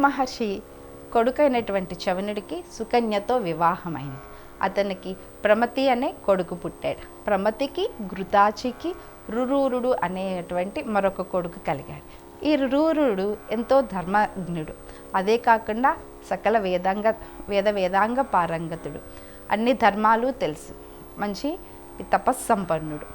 మహర్షి కొడుకైనటువంటి చవనుడికి సుకన్యతో వివాహమైంది. అతనికి ప్రమతి అనే కొడుకు పుట్టాడు. ప్రమతికి ఘృతాచికి రురూరుడు అనేటువంటి మరొక కొడుకు కలిగాడు. ఈ రురూరుడు ఎంతో ధర్మజ్ఞుడు. అదే కాకుండా సకల వేదాంగ వేద వేదాంగ పారంగతుడు. అన్ని ధర్మాలు తెలుసు. మంచి తపస్సంపన్నుడు.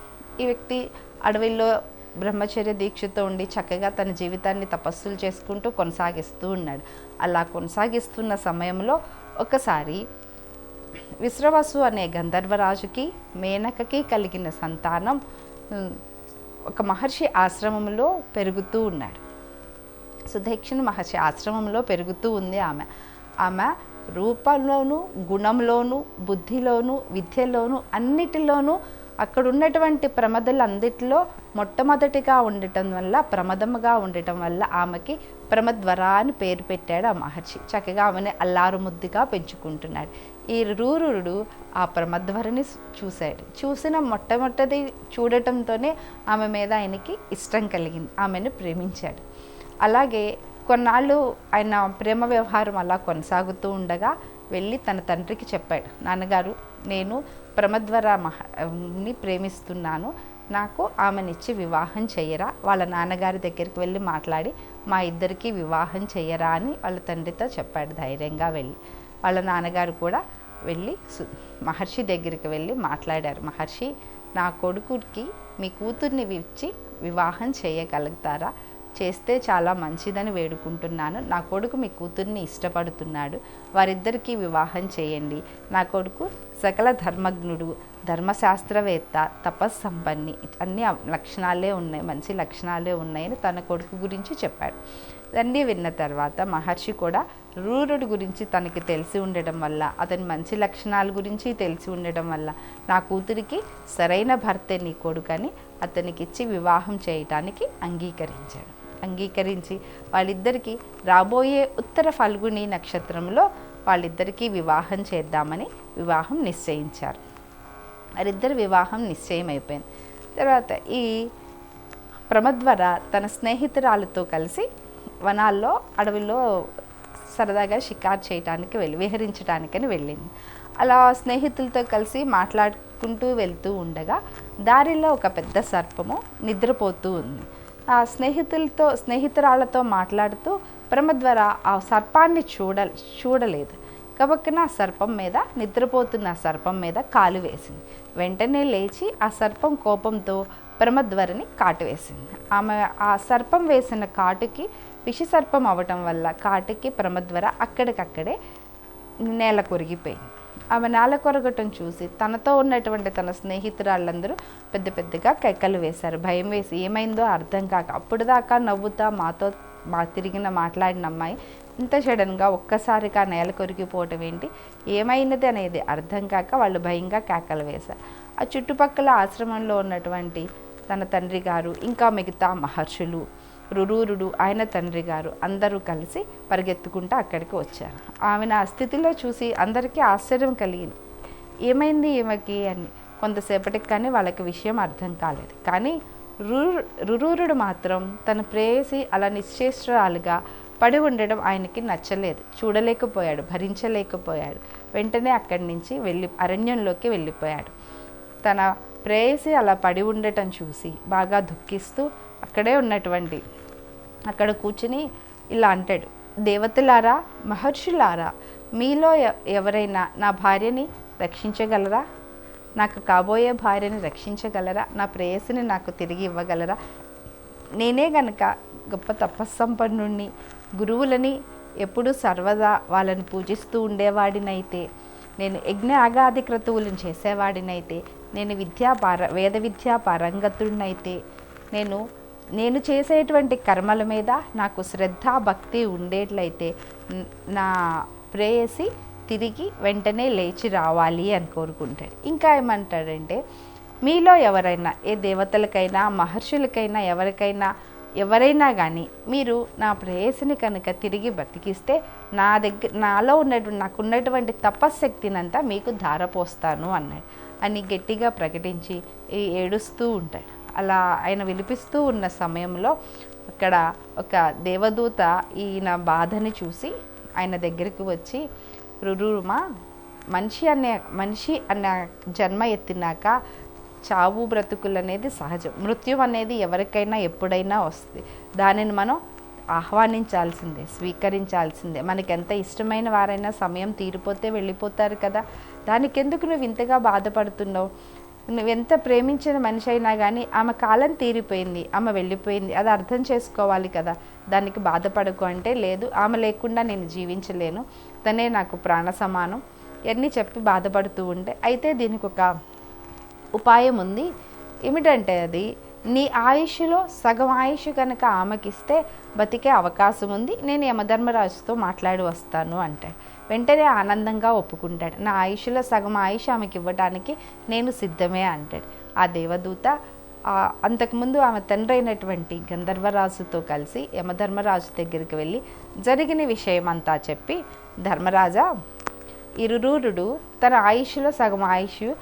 ఈ వ్యక్తి అడవిలో బ్రహ్మచర్య దీక్షతో ఉండి చక్కగా తన జీవితాన్ని తపస్సులు చేసుకుంటూ కొనసాగిస్తూ ఉన్నాడు. అలా కొనసాగిస్తున్న సమయంలో ఒకసారి విశ్రవసు అనే గంధర్వరాజుకి మేనకకి కలిగిన సంతానం ఒక మహర్షి ఆశ్రమంలో పెరుగుతూ ఉన్నాడు సుదక్షిణ మహర్షి ఆశ్రమంలో పెరుగుతూ ఉంది ఆమె. ఆమె రూపంలోనూ గుణంలోనూ బుద్ధిలోనూ విద్యలోనూ అన్నిటిలోనూ అక్కడ ఉన్నటువంటి ప్రమదలందిట్లో మొట్టమొదటిగా ఉండటం వల్ల ప్రమదముగా ఉండటం వల్ల ఆమెకి ప్రమద్వర అని పేరు పెట్టాడు ఆ మహర్షి. చక్కగా ఆమెని అల్లారు ముద్దుగా పెంచుకుంటున్నాడు. ఈ రూరుడు ఆ ప్రమద్వరని చూశాడు. చూసిన మొట్టమొదటి చూడటంతోనే ఆమె మీద ఆయనకి ఇష్టం కలిగింది. ఆమెను ప్రేమించాడు. అలాగే కొన్నాళ్ళు ఆయన ప్రేమ వ్యవహారం అలా కొనసాగుతూ ఉండగా వెళ్ళి తన తండ్రికి చెప్పాడు నాన్నగారు నేను ప్రమద్వర మహాని ప్రేమిస్తున్నాను. నాకు ఆమెనిచ్చి వివాహం చేయరా వాళ్ళ నాన్నగారి దగ్గరికి వెళ్ళి మాట్లాడి మా ఇద్దరికి వివాహం చేయరా అని వాళ్ళ తండ్రితో చెప్పాడు ధైర్యంగా వెళ్ళి. వాళ్ళ నాన్నగారు కూడా వెళ్ళి మహర్షి దగ్గరికి వెళ్ళి మాట్లాడారు. మహర్షి నా కొడుకుకి మీ కూతుర్ని ఇచ్చి వివాహం చేయగలుగుతారా చేస్తే చాలా మంచిదని వేడుకుంటున్నాను. నా కొడుకు మీ కూతుర్ని ఇష్టపడుతున్నాడు. వారిద్దరికీ వివాహం చేయండి. నా కొడుకు సకల ధర్మజ్ఞుడు ధర్మశాస్త్రవేత్త తపస్సంపన్ని. అన్ని లక్షణాలే ఉన్నాయి మంచి లక్షణాలే ఉన్నాయని తన కొడుకు గురించి చెప్పాడు. తండ్రి విన్న తర్వాత మహర్షి కూడా రూరుడి గురించి తనకి తెలిసి ఉండడం వల్ల అతని మంచి లక్షణాల గురించి తెలిసి ఉండడం వల్ల నా కూతురికి సరైన భర్తే నీ కొడుకని అతనికి ఇచ్చి వివాహం చేయటానికి అంగీకరించాడు. అంగీకరించి వాళ్ళిద్దరికీ రాబోయే ఉత్తర ఫల్గుని నక్షత్రంలో వాళ్ళిద్దరికీ వివాహం చేద్దామని వివాహం నిశ్చయించారు. వారిద్దరు వివాహం నిశ్చయమైపోయింది. తర్వాత ఈ ప్రమద్వర తన స్నేహితురాలతో కలిసి వనాల్లో అడవిలో సరదాగా షికార్ చేయటానికి వెళ్ళి విహరించడానికని వెళ్ళింది. అలా స్నేహితులతో కలిసి మాట్లాడుకుంటూ వెళ్తూ ఉండగా దారిలో ఒక పెద్ద సర్పము నిద్రపోతూ ఉంది. స్నేహితులతో స్నేహితురాలతో మాట్లాడుతూ ప్రమద్వర ఆ సర్పాన్ని చూడ చూడలేదు. కబక్కున ఆ సర్పం మీద నిద్రపోతున్న సర్పం మీద కాలు వేసింది. వెంటనే లేచి ఆ సర్పం కోపంతో ప్రమద్వరని కాటు వేసింది ఆమె ఆ సర్పం వేసిన కాటుకి విషసర్పం అవటం వల్ల కాటుకి ప్రమద్వర అక్కడికక్కడే నేల కొరిగిపోయింది. ఆమె నేల కొరగటం చూసి తనతో ఉన్నటువంటి తన స్నేహితురాళ్ళందరూ పెద్ద పెద్దగా కేకలు వేశారు. భయం వేసి ఏమైందో అర్థం కాక అప్పుడు దాకా నవ్వుతా మాతో మా తిరిగిన మాట్లాడిన అమ్మాయి ఇంత సడన్గా ఒక్కసారిగా నేల కొరిగిపోవటం ఏంటి? ఏమైనది అనేది అర్థం కాక వాళ్ళు భయంగా కేకలు వేశారు. ఆ చుట్టుపక్కల ఆశ్రమంలో ఉన్నటువంటి తన తండ్రి గారు ఇంకా మిగతా మహర్షులు రురూరుడు ఆయన తండ్రి గారు అందరూ కలిసి పరిగెత్తుకుంటూ అక్కడికి వచ్చారు. ఆమెను ఆ స్థితిలో చూసి అందరికీ ఆశ్చర్యం కలిగింది. ఏమైంది ఈమెకి అని కొంతసేపటికి కానీ వాళ్ళకి విషయం అర్థం కాలేదు. కానీ రు రురూరుడు మాత్రం తన ప్రేయసి అలా నిశ్చేష్టరాలుగా పడి ఉండడం ఆయనకి నచ్చలేదు. చూడలేకపోయాడు భరించలేకపోయాడు. వెంటనే అక్కడి నుంచి వెళ్ళి అరణ్యంలోకి వెళ్ళిపోయాడు. తన ప్రేయసి అలా పడి ఉండటం చూసి బాగా దుఃఖిస్తూ అక్కడే ఉన్నటువంటి అక్కడ కూర్చుని ఇలా అంటాడు దేవతలారా మహర్షులారా మీలో ఎ- ఎవరైనా నా భార్యని రక్షించగలరా? నాకు కాబోయే భార్యని రక్షించగలరా? నా ప్రేయసిని నాకు తిరిగి ఇవ్వగలరా? నేనే గనక గొప్ప తపస్సంపన్నుణ్ణి గురువులని ఎప్పుడూ సర్వదా వాళ్ళని పూజిస్తూ ఉండేవాడినైతే నేను యజ్ఞ ఆగాది క్రతువులను చేసేవాడినైతే నేను విద్యా పార వేద విద్యా పారంగతుడినైతే నేను నేను చేసేటువంటి కర్మల మీద నాకు శ్రద్ధ భక్తి ఉండేట్లయితే నా ప్రేయసి తిరిగి వెంటనే లేచి రావాలి అని కోరుకుంటాడు. ఇంకా ఏమంటాడంటే మీలో ఎవరైనా ఏ దేవతలకైనా మహర్షులకైనా ఎవరికైనా ఎవరైనా కానీ మీరు నా ప్రేయసిని కనుక తిరిగి బతికిస్తే నా దగ్గర నాలో ఉన్నటువంటి నాకు ఉన్నటువంటి తపశ్శక్తినంతా మీకు ధారపోస్తాను అన్నాడు. అని గట్టిగా ప్రకటించి ఏడుస్తూ ఉంటాడు. అలా ఆయన విలిపిస్తూ ఉన్న సమయంలో అక్కడ ఒక దేవదూత ఈయన బాధని చూసి ఆయన దగ్గరికి వచ్చి రురుమా మనిషి అనే మనిషి అన్న జన్మ ఎత్తినాక చావు బ్రతుకులు అనేది సహజం. మృత్యు అనేది ఎవరికైనా ఎప్పుడైనా వస్తుంది. దానిని మనం ఆహ్వానించాల్సిందే స్వీకరించాల్సిందే. మనకి ఎంత ఇష్టమైన వారైనా సమయం తీరిపోతే వెళ్ళిపోతారు కదా. దానికి ఎందుకు నువ్వు ఇంతగా బాధపడుతున్నావు? నువ్వు ఎంత ప్రేమించిన మనిషి అయినా కానీ ఆమె కాలం తీరిపోయింది ఆమె వెళ్ళిపోయింది. అది అర్థం చేసుకోవాలి కదా. దానికి బాధపడకు అంటే లేదు. ఆమె లేకుండా నేను జీవించలేను. తనే నాకు ప్రాణ సమానం. ఇవన్నీ చెప్పి బాధపడుతూ ఉంటే అయితే దీనికి ఒక ఉపాయం ఉంది. ఏమిటంటే అది నీ ఆయుష్లో సగం ఆయుష్ కనుక ఆమెకిస్తే బతికే అవకాశం ఉంది. నేను యమధర్మరాజుతో మాట్లాడి వస్తాను అంటే. వెంటనే ఆనందంగా ఒప్పుకుంటాడు. నా ఆయుష్లో సగం ఆయుష్ ఆమెకి ఇవ్వడానికి నేను సిద్ధమే అంటాడు. ఆ దేవదూత అంతకుముందు ఆమె తండ్రి అయినటువంటి గంధర్వరాజుతో కలిసి యమధర్మరాజు దగ్గరికి వెళ్ళి జరిగిన విషయం అంతా చెప్పి ధర్మరాజా ఇరురూరుడు తన ఆయుష్లో సగం ఆయుష్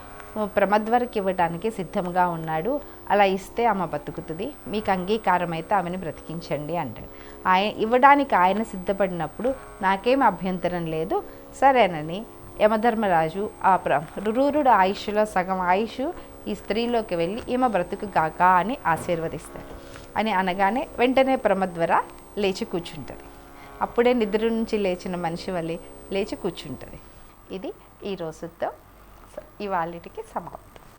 ప్రమద్వరకు ఇవ్వడానికి సిద్ధంగా ఉన్నాడు. అలా ఇస్తే ఆమె బతుకుతుంది. మీకు అంగీకారం అయితే ఆమెను బ్రతికించండి అంటాడు. ఆయన ఇవ్వడానికి ఆయన సిద్ధపడినప్పుడు నాకేం అభ్యంతరం లేదు. సరేనని యమధర్మరాజు ఆ ప్ర రురూరుడు ఆయుష్లో సగం ఆయుష్ ఈ స్త్రీలోకి వెళ్ళి ఈమె బ్రతుకు గాక అని ఆశీర్వదిస్తాడు. అని అనగానే వెంటనే ప్రమద్వర లేచి కూర్చుంటుంది. అప్పుడే నిద్ర నుంచి లేచిన మనిషి వల్లి లేచి కూర్చుంటుంది. ఇది ఈ రోజుతో ఇవాళకి సమాప్తం.